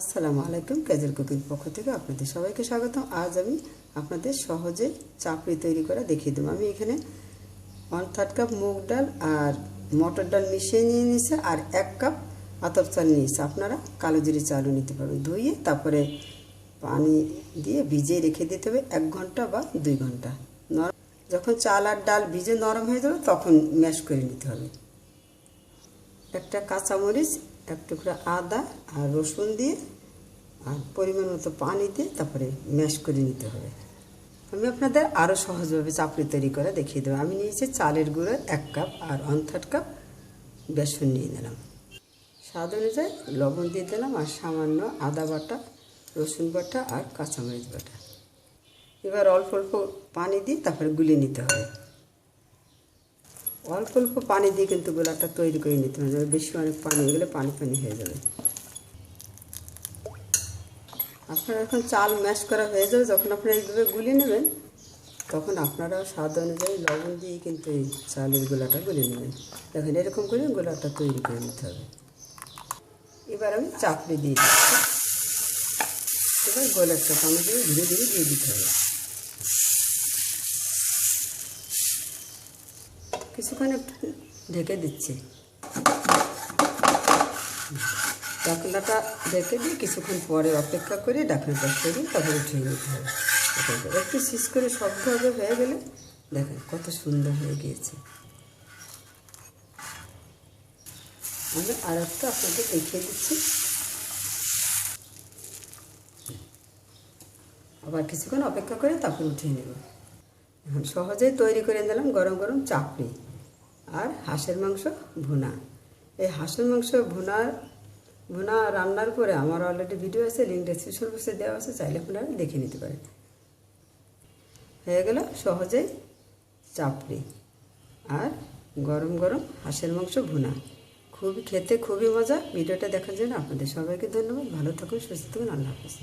আসসালামু আলাইকুম casual cooking পক্ষ থেকে আপনাদের সবাইকে স্বাগতম। আজ আমি আপনাদের সহজে চাপড়ি তৈরি করা দেখিয়ে দেবো। আমি এখানে ওয়ান থার্ড কাপ মুগ ডাল আর মটর ডাল মিশিয়ে নিয়ে নিয়েছে আর এক কাপ আতপ চাল নিয়েছে। আপনারা কালো জিরে চালও নিতে পারবেন। ধুয়ে তারপরে পানি দিয়ে ভিজিয়ে রেখে দিতে হবে এক ঘণ্টা বা দুই ঘণ্টা। নরম যখন চাল আর ডাল ভিজে নরম হয়ে যাবে তখন ম্যাশ করে নিতে হবে। একটা কাঁচামরিচ এক টুকরা আদা আর রসুন দিয়ে আর পরিমাণ মতো পানি দিয়ে তারপরে ম্যাশ করে নিতে হবে। আমি আপনাদের আরও সহজভাবে চাপড়ি তৈরি করে দেখিয়ে দেবো। আমি নিয়েছি চালের গুঁড়ো এক কাপ আর ওয়ান থার্ড কাপ বেসন নিয়ে নিলাম। স্বাদ অনুযায়ী লবণ দিয়ে দিলাম আর সামান্য আদা বাটা, রসুন বাটা আর কাঁচামরিচ বাটা। এবার অল্প অল্প পানি দিয়ে তারপরে গুলিয়ে নিতে হবে। অল্প অল্প পানি দিয়ে কিন্তু গোলাটা তৈরি করে নিতে হবে। বেশি অনেক পানি হয়ে গেলে পানি পানি হয়ে যাবে। আপনারা এখন চাল ম্যাশ করা হয়ে যাবে। যখন আপনারা এইভাবে গুলিয়ে নেবেন, তখন আপনারা স্বাদ অনুযায়ী লবণ দিয়ে কিন্তু এই চালের গোলাটা গুলিয়ে নেবেন। দেখেন এরকম করে গোলাটা তৈরি করে নিতে হবে। এবার আমি চাপড়ি দিয়ে দিচ্ছি। এবার পানি দিয়ে ধীরে ধীরে দিয়ে দিতে হবে। কিছুক্ষণ ঢেকে দিচ্ছি। ঢাকনাটা ঢেকে দিয়ে কিছুক্ষণ পরে অপেক্ষা করে ঢাকনাটা সরিয়ে তারপরে উঠিয়ে নিতে হবে। একটু শীষ করে শব্দভাবে হয়ে গেলে দেখেন কত সুন্দর হয়ে গিয়েছে। আমি আর একটা আপনাদের দেখিয়ে দিচ্ছি। আবার কিছুক্ষণ অপেক্ষা করে তারপর উঠিয়ে নেব। সহজেই তৈরি করে নিলাম গরম গরম চাপড়ি আর হাঁসের মাংস ভুনা। এই হাঁসের মাংস ভুনার ভুনা রান্নার পরে আমার অলরেডি ভিডিও আছে লিঙ্ক ডেসক্রিপশন বক্সে দেওয়া আছে, চাইলে আপনারা দেখে নিতে পারেন। হয়ে গেল সহজেই চাপড়ি আর গরম গরম হাঁসের মাংস ভুনা। খুবই খেতে খুবই মজা, ভিডিওটা দেখার জন্য আপনাদের সবাইকে ধন্যবাদ, ভালো থাকুন, সুস্থ থাকুন, আল্লাহ হাফিজ।